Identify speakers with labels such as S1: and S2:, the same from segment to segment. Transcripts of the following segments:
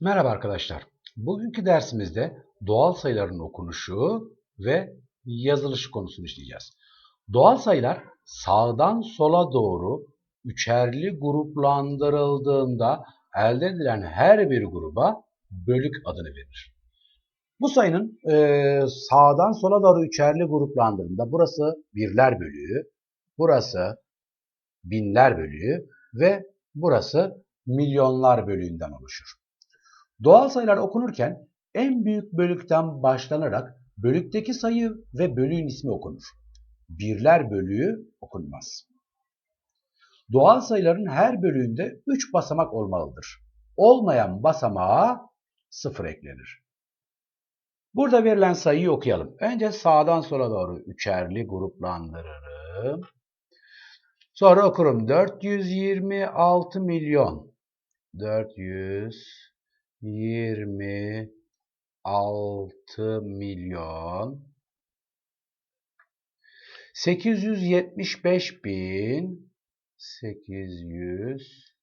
S1: Merhaba arkadaşlar. Bugünkü dersimizde doğal sayıların okunuşu ve yazılışı konusunu işleyeceğiz. Doğal sayılar sağdan sola doğru üçerli gruplandırıldığında elde edilen her bir gruba bölük adını verir. Bu sayının eee, sağdan sola doğru üçerli gruplandırıldığında burası birler bölüğü, burası binler bölüğü ve burası milyonlar bölüğünden oluşur. Doğal sayılar okunurken en büyük bölükten başlanarak bölükteki sayı ve bölüğün ismi okunur. Birler bölüğü okunmaz. Doğal sayıların her bölüğünde 3 basamak olmalıdır. Olmayan basamağa 0 eklenir. Burada verilen sayıyı okuyalım. Önce sağdan sola doğru üçerli gruplandırırım. Sonra okurum. 426 milyon. 426 milyon. 875 bin. 800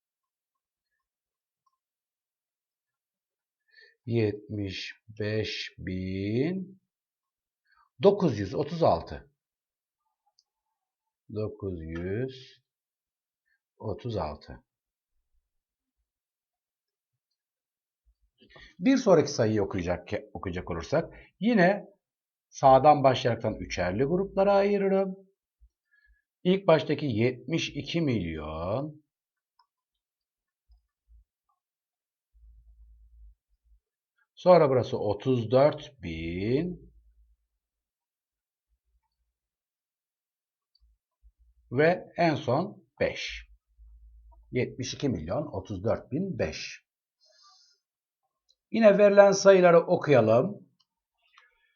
S1: 75 bin 936 936 Bir sonraki sayıyı okuyacak, okuyacak olursak yine sağdan başlayaraktan üçerli gruplara ayırırım. İlk baştaki 72 milyon Sonra burası 34 bin ve en son 5. 72 milyon 34 bin 5. Yine verilen sayıları okuyalım.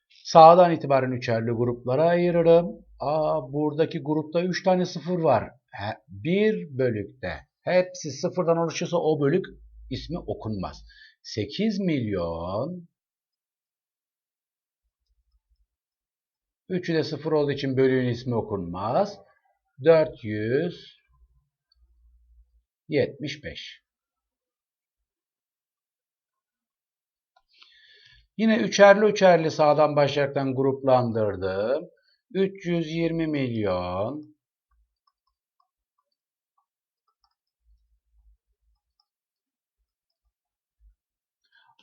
S1: Sağdan itibaren üçerli gruplara ayırırım. Aa, buradaki grupta 3 tane sıfır var. He, bir bölükte hepsi sıfırdan oluşuyorsa o bölük ismi okunmaz. 8 milyon 3'ü de sıfır olduğu için bölüğün ismi okunmaz. 475 Yine üçerli üçerli sağdan başlayaraktan gruplandırdım. 320 milyon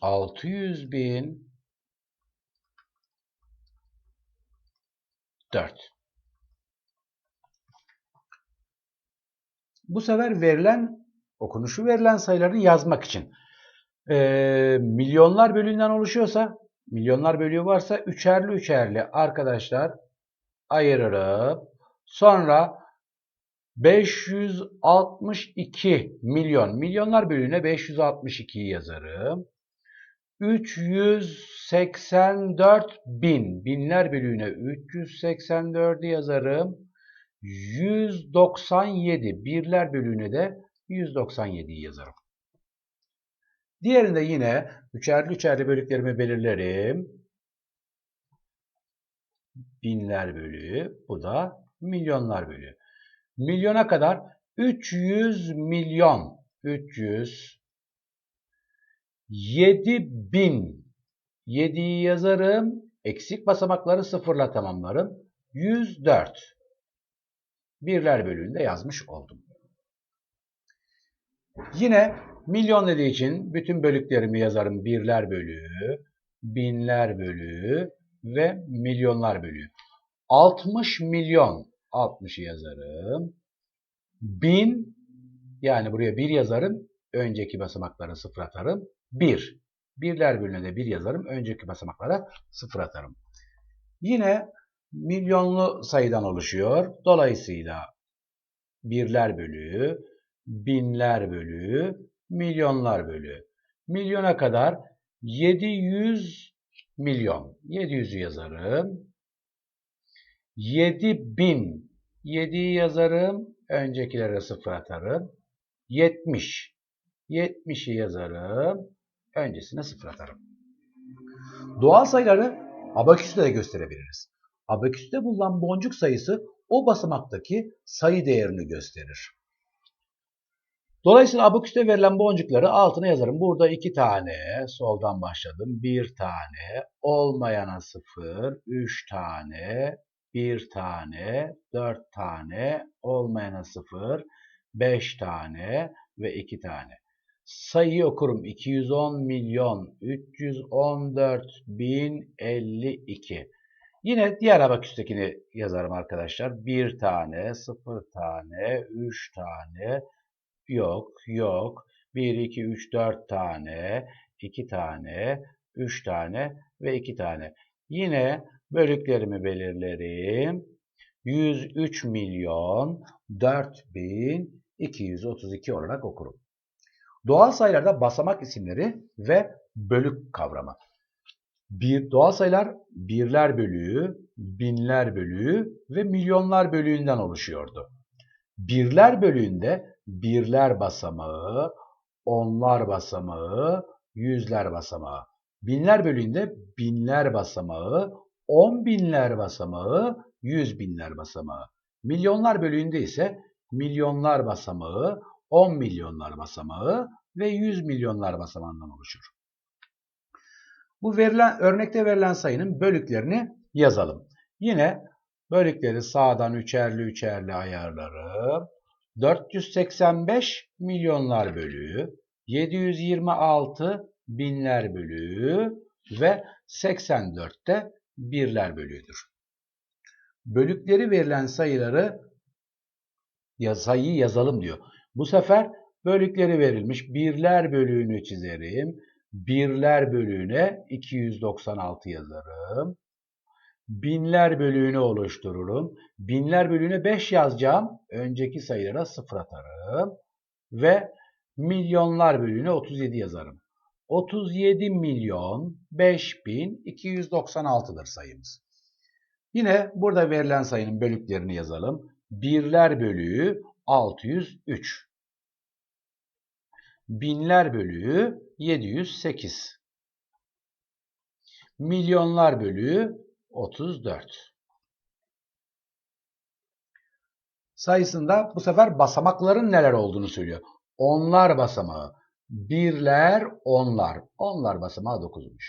S1: 600 bin 4. Bu sefer verilen okunuşu verilen sayıları yazmak için e, milyonlar bölüğünden oluşuyorsa milyonlar bölüğü varsa üçerli üçerli arkadaşlar ayırırım. Sonra 562 milyon milyonlar bölüğüne 562'yi yazarım. 384 bin. Binler bölüğüne 384'ü yazarım. 197. Birler bölüğüne de 197'yi yazarım. Diğerinde yine üçerli üçerli bölüklerimi belirlerim. Binler bölüğü. Bu da milyonlar bölüğü. Milyona kadar 300 milyon. 300 7000 7'yi yazarım. Eksik basamakları sıfırla tamamlarım. 104. Birler bölüğünde yazmış oldum. Yine milyon dediği için bütün bölüklerimi yazarım. Birler bölüğü, binler bölüğü ve milyonlar bölüğü. 60 milyon 60'ı yazarım. Bin yani buraya bir yazarım. Önceki basamakları sıfır atarım. 1. Birler bölüğüne de 1 yazarım. Önceki basamaklara 0 atarım. Yine milyonlu sayıdan oluşuyor. Dolayısıyla birler bölüğü, binler bölüğü, milyonlar bölüğü. Milyona kadar 700 milyon. 700'ü yazarım. 7000. 7'yi yazarım. Öncekilere 0 atarım. 70. 70'i yazarım öncesine sıfır atarım. Doğal sayıları abaküste de gösterebiliriz. Abaküste bulunan boncuk sayısı o basamaktaki sayı değerini gösterir. Dolayısıyla abaküste verilen boncukları altına yazarım. Burada iki tane, soldan başladım. Bir tane, olmayana sıfır, üç tane, bir tane, dört tane, olmayana sıfır, beş tane ve iki tane. Sayıyı okurum. 210 milyon 314 bin 52. Yine diğer abaküstekini yazarım arkadaşlar. Bir tane, sıfır tane, üç tane, yok, yok. 1, 2, 3, 4 tane, 2 tane, 3 tane ve 2 tane. Yine bölüklerimi belirlerim. 103 milyon 4232 olarak okurum. Doğal sayılarda basamak isimleri ve bölük kavramı. Bir, doğal sayılar birler bölüğü, binler bölüğü ve milyonlar bölüğünden oluşuyordu. Birler bölüğünde birler basamağı, onlar basamağı, yüzler basamağı. Binler bölüğünde binler basamağı, on binler basamağı, yüz binler basamağı. Milyonlar bölüğünde ise milyonlar basamağı, 10 milyonlar basamağı ve 100 milyonlar basamağından oluşur. Bu verilen örnekte verilen sayının bölüklerini yazalım. Yine bölükleri sağdan üçerli üçerli ayarlarım. 485 milyonlar bölüğü, 726 binler bölüğü ve 84 de birler bölüğüdür. Bölükleri verilen sayıları ya sayıyı yazalım diyor. Bu sefer bölükleri verilmiş. Birler bölüğünü çizerim. Birler bölüğüne 296 yazarım. Binler bölüğünü oluştururum. Binler bölüğüne 5 yazacağım. Önceki sayılara 0 atarım. Ve milyonlar bölüğüne 37 yazarım. 37 milyon 5296'dır sayımız. Yine burada verilen sayının bölüklerini yazalım. Birler bölüğü 603. Binler bölüğü 708. Milyonlar bölüğü 34. Sayısında bu sefer basamakların neler olduğunu söylüyor. Onlar basamağı. Birler, onlar. Onlar basamağı 9'muş.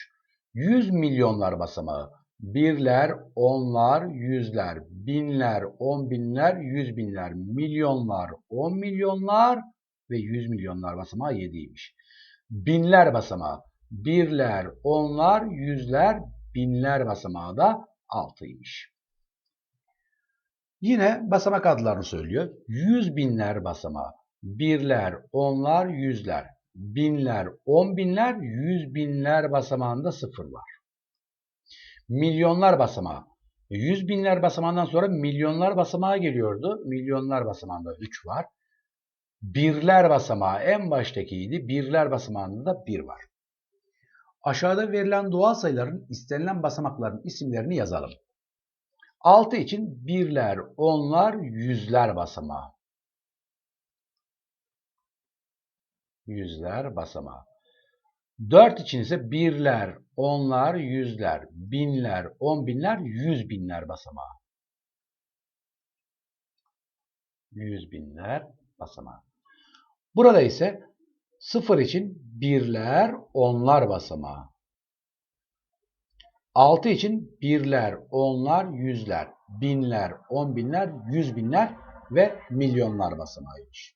S1: 100 milyonlar basamağı. Birler, onlar, yüzler, binler, on binler, yüz binler, milyonlar, on milyonlar ve yüz milyonlar basamağı 7'ymiş. Binler basamağı. Birler, onlar, yüzler, binler basamağı da 6'ymış. Yine basamak adlarını söylüyor. Yüz binler basamağı. Birler, onlar, yüzler. Binler, on binler, yüz binler basamağında sıfır var. Milyonlar basamağı. Yüz binler basamağından sonra milyonlar basamağı geliyordu. Milyonlar basamağında 3 var. Birler basamağı en baştakiydi. Birler basamağında da 1 var. Aşağıda verilen doğal sayıların istenilen basamakların isimlerini yazalım. 6 için birler, onlar, yüzler basamağı. Yüzler basamağı. 4 için ise birler, onlar, yüzler, binler, on binler, yüz binler basamağı. Yüz binler basamağı. Burada ise 0 için birler, onlar basamağı. 6 için birler, onlar, yüzler, binler, on binler, yüz binler ve milyonlar basamağıymış.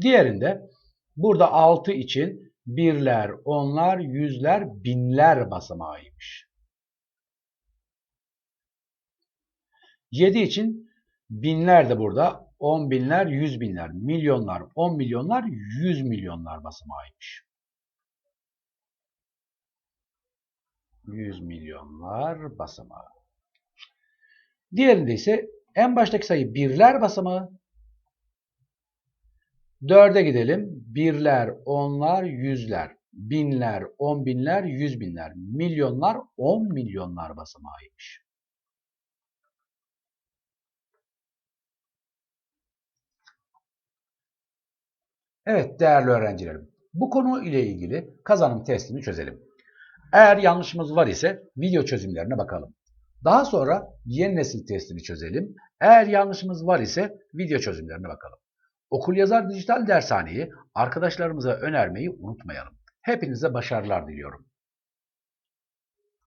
S1: Diğerinde burada 6 için birler, onlar, yüzler, binler basamağıymış. 7 için binler de burada 10 binler, 100 binler, milyonlar, 10 milyonlar, 100 milyonlar basamağıymış. 100 milyonlar basamağı. Diğerinde ise en baştaki sayı birler basamağı. Dörde gidelim. Birler, onlar, yüzler, binler, on binler, yüz binler, milyonlar, on milyonlar basamağıymış. Evet değerli öğrencilerim. Bu konu ile ilgili kazanım testini çözelim. Eğer yanlışımız var ise video çözümlerine bakalım. Daha sonra yeni nesil testini çözelim. Eğer yanlışımız var ise video çözümlerine bakalım. Okul Yazar Dijital Dershaneyi arkadaşlarımıza önermeyi unutmayalım. Hepinize başarılar diliyorum.